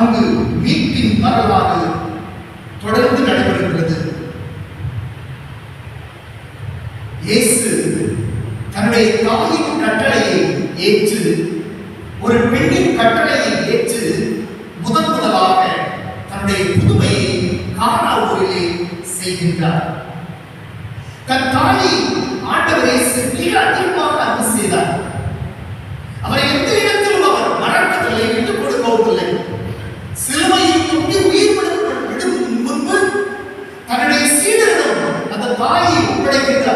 அங்கு மீட்பின் வரலாறு தொடர்ந்து நடைபெறுகிறது. இயேசு தன்னுடைய தாய் தாய் ஒப்படைக்கின்ற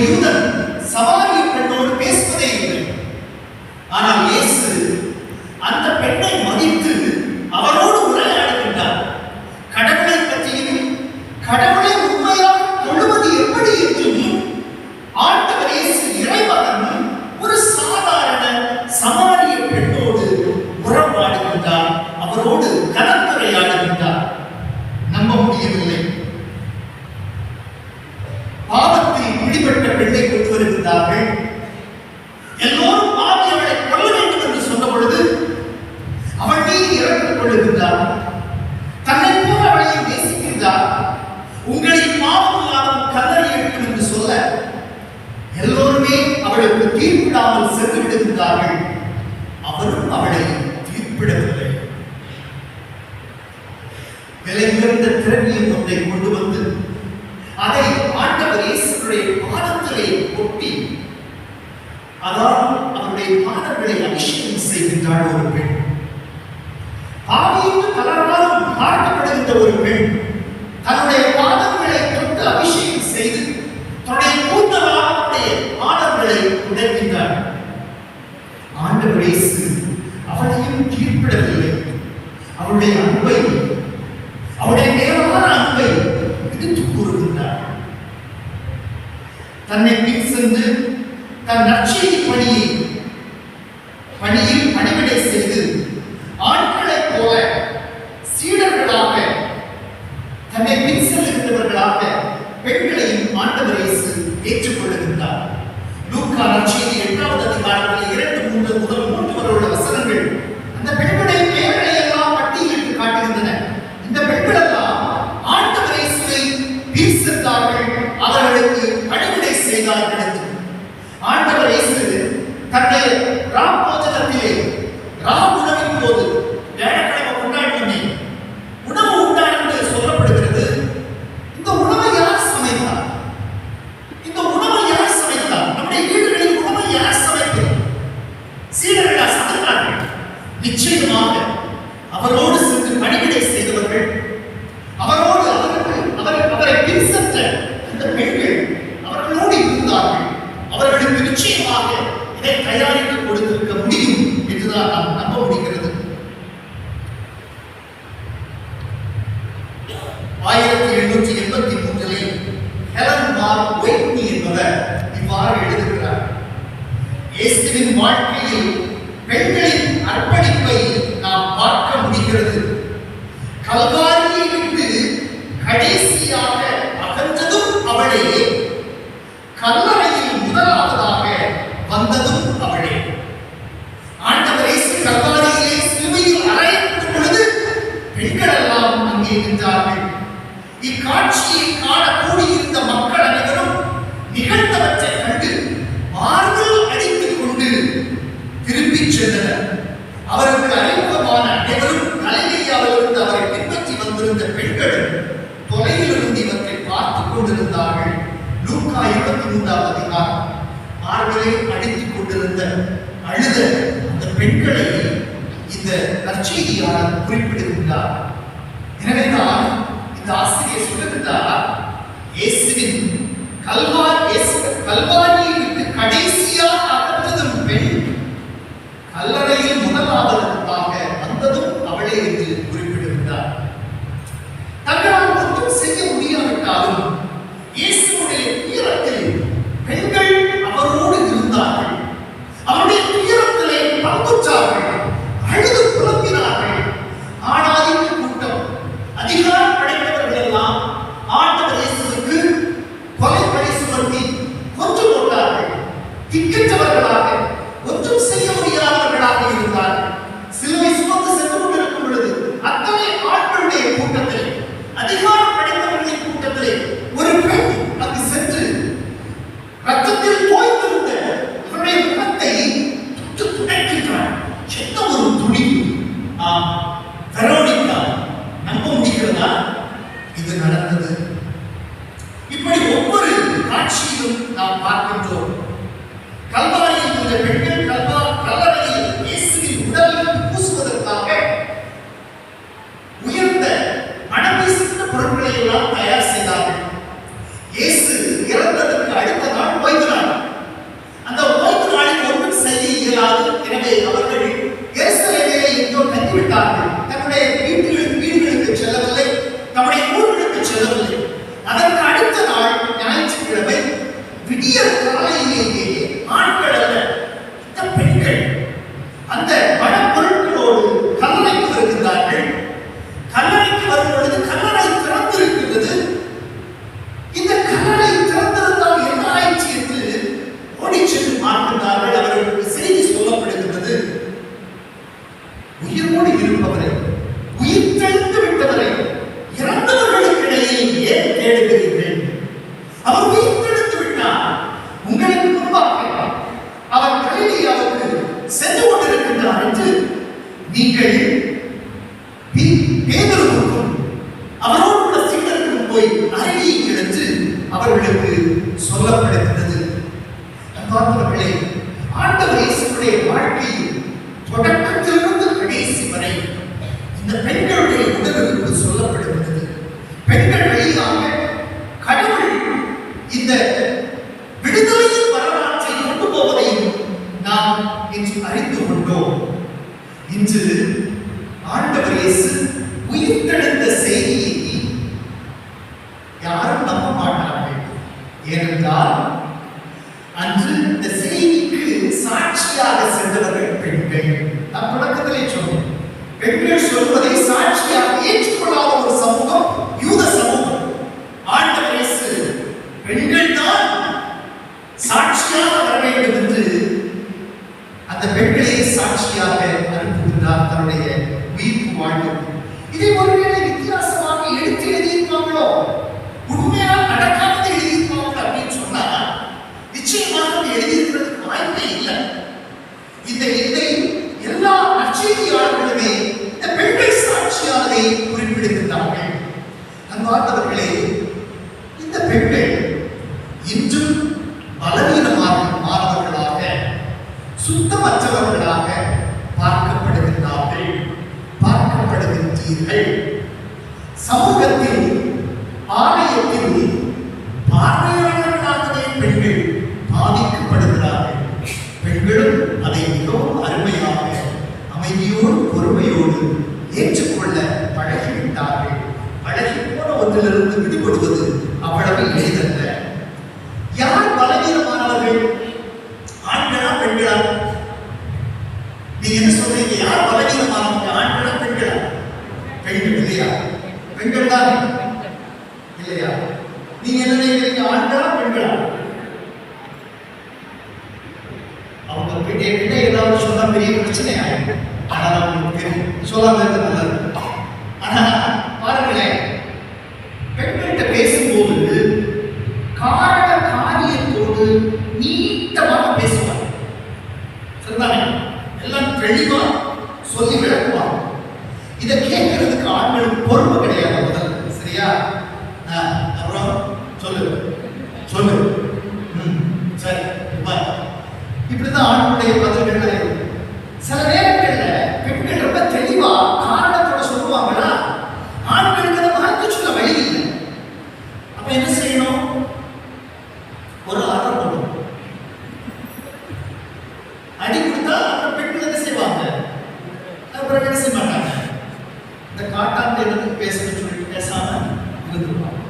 you கொண்டிருந்தார் தன்னை போல அவளை நேசிக்கின்றார். உங்களை மாவுக்காரன் கல்லறை எடுக்கும் என்று சொல்ல எல்லோருமே அவளுக்கு தீர்ப்பிடாமல் சென்று விடுகின்றார்கள். அவரும் அவளை தீர்ப்பிடவில்லை. விலை உயர்ந்த திறமையின் ஒன்றை கொண்டு வந்து அதை ஆண்டவர் இயேசுடைய பாதத்திலே ஒட்டி அதான் அவருடைய பாதங்களை அபிஷேகம் செய்கின்றாள் ஒரு பெண். ஒரு பெண் தன்னுடைய பாதங்களை தொட்டு அபிஷேகம் செய்து தன்னுடைய கூந்தலாருடைய பாதங்களை உடைக்கிறார் ஆண்டு வயசு அவளையும் கீழ்ப்படவில்லை. அவளுடைய அன்பை நிச்சயமாக இதை தயாரித்து கொடுத்திருக்க முடியும் என்றுதான் நாம் நம்ப முடிகிறது. ஆயிரத்தி எழுநூற்றி எண்பத்தி மூன்றிலே ஹெலன் மார் ஒய்ட்னி என்பவர் இவ்வாறு எழுதுகிறார். இயேசுவின் வாழ்க்கையில் பெண்களின் அர்ப்பணிப்பை நாம் பார்க்க முடிகிறது. கல்வாரியை விட்டு கடைசியாக அகன்றதும் அவளே. கல்லறை எல்லாம் அங்கே நின்றார்கள் இக்காட்சியை காண கூடியிருந்த மக்கள் அனைவரும் நிகழ்ந்தவற்றை கண்டு மார்பு அடித்துக் கொண்டு திரும்பிச் சென்றனர். அவருக்கு அறிமுகமான அனைவரும் அலையாவிலிருந்து அவரை பின்பற்றி வந்திருந்த பெண்கள் தொலைவில் இருந்து இவற்றை பார்த்துக் கொண்டிருந்தார்கள். லூக்கா இருபத்தி மூன்றாவது அதிகாரம். மார்பிலே அடித்துக் கொண்டிருந்த அழுத அந்த பெண்களை இந்த நற்செய்தியாளர் குறிப்பிடுகின்றார். எனவேதான் இந்த ஆசிரியர் சொல்லுகிறார் இயேசுவின் கல்வார் இயேசு கல்வாரியை விட்டு கடைசி அவர்கள் நாம் என்று அறிந்து கொண்டோம். இன்று ஆண்டவர் இயேசு உயிர்த்தெழுந்த செய்தியை யாரும் நம்ப மாட்டார்கள். ஏனென்றால் அன்று இந்த செய்திக்கு சாட்சியாக சென்றவர்கள் பெண்கள். நான் தொடக்கத்திலே சொன்னேன் பெண்கள் சொல்வதை சாட்சியாக ஏற்றுக்கொள்ளாத ஒரு சமூகம் அதை குறிப்பிடுகின்றார்கள். அன்பார்ந்தவர்களே இந்த பெண்கள் இன்றும் பலவீனமாக மாணவர்களாக சுத்தமற்றவர்களாக பார்க்கப்படுகின்றார்கள். பார்க்கப்படுகின்றீர்கள். சமூகத்தில் ஆலயத்தில் பார்வையாளர்களாகவே பெண்கள் பாதிக்கப்படுகிறார்கள். பெண்களும் அதை மிகவும் அருமையாக அமைதியோடு பொறுமையோடு ஏற்றுக் கொள்ள பழகிவிட்டார்கள். பழகி போன ஒன்றிலிருந்து விடுபடுவது அவ்வளவு எளிதல்ல. பேச மாட்டாங்க. இந்த காட்டாண்டு என்னதுக்கு பேசணும்னு சொல்லிட்டு பேசாம இருந்துருவாங்க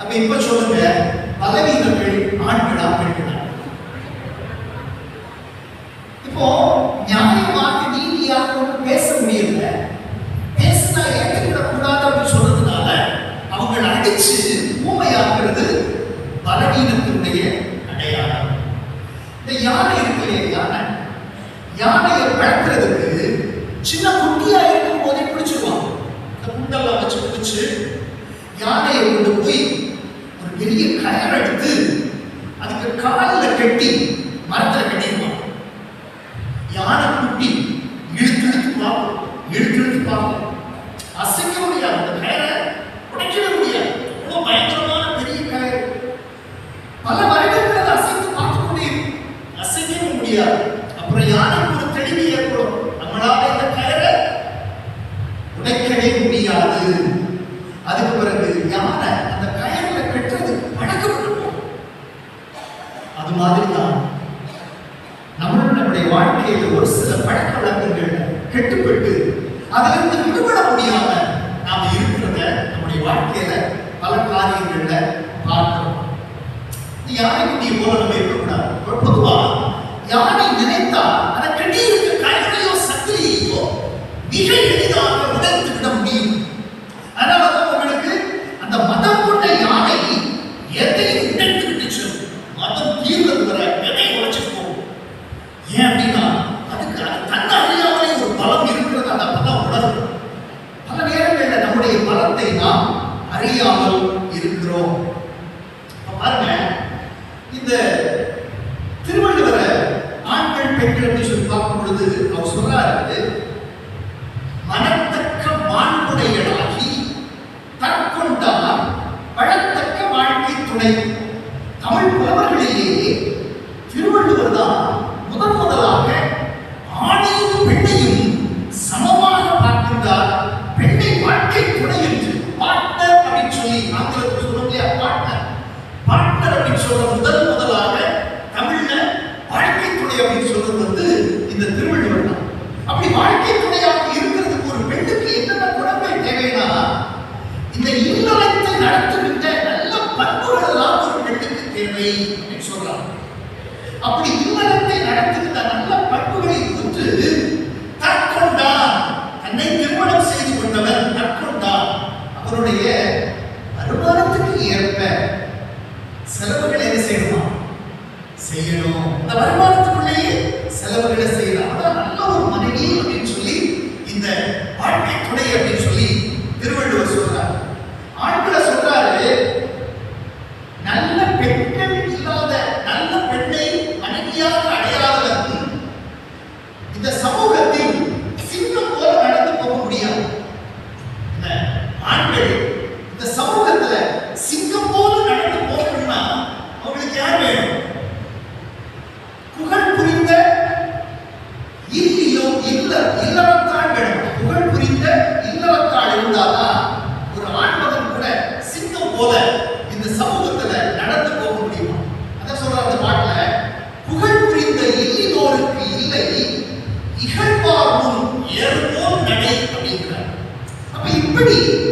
அப்ப இப்ப சொல்லுங்க பலவீனம் அதிலிருந்து இந்த திருவள்ளுவரை ஆண்கள் பெண்கள் அப்படின்னு சொல்லி பார்க்கும் பொழுது அவர் சொல்றாரு free.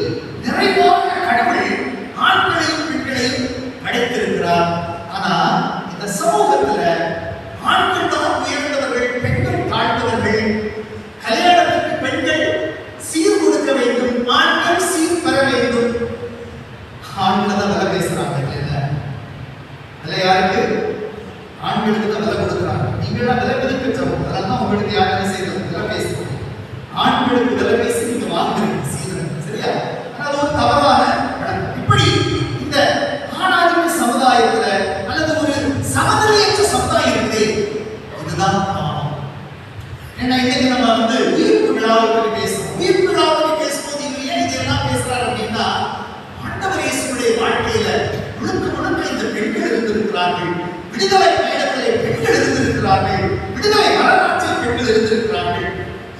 ஏன்னா இன்னைக்கு நம்ம வந்து உயிர்ப்பு விழாவை பற்றி பேசுறோம். உயிர்ப்பு விழாவை பற்றி பேசும்போது இவர் ஏன் இதெல்லாம் பேசுறாரு அப்படின்னா ஆண்டவர் இயேசுடைய வாழ்க்கையில முழுக்க முழுக்க இந்த பெண்கள் இருந்திருக்கிறார்கள். விடுதலை பயணத்திலே பெண்கள் இருந்திருக்கிறார்கள். விடுதலை வரலாற்றில் பெண்கள் இருந்திருக்கிறார்கள்.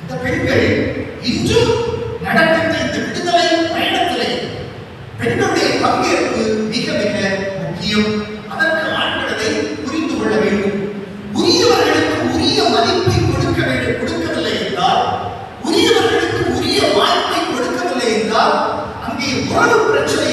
இந்த பெண்கள் இன்றும் நடக்கின்ற இந்த விடுதலை பயணத்திலே பெண்களுடைய பங்கேற்பு என்றால் அங்கே ஒரு பிரச்சனை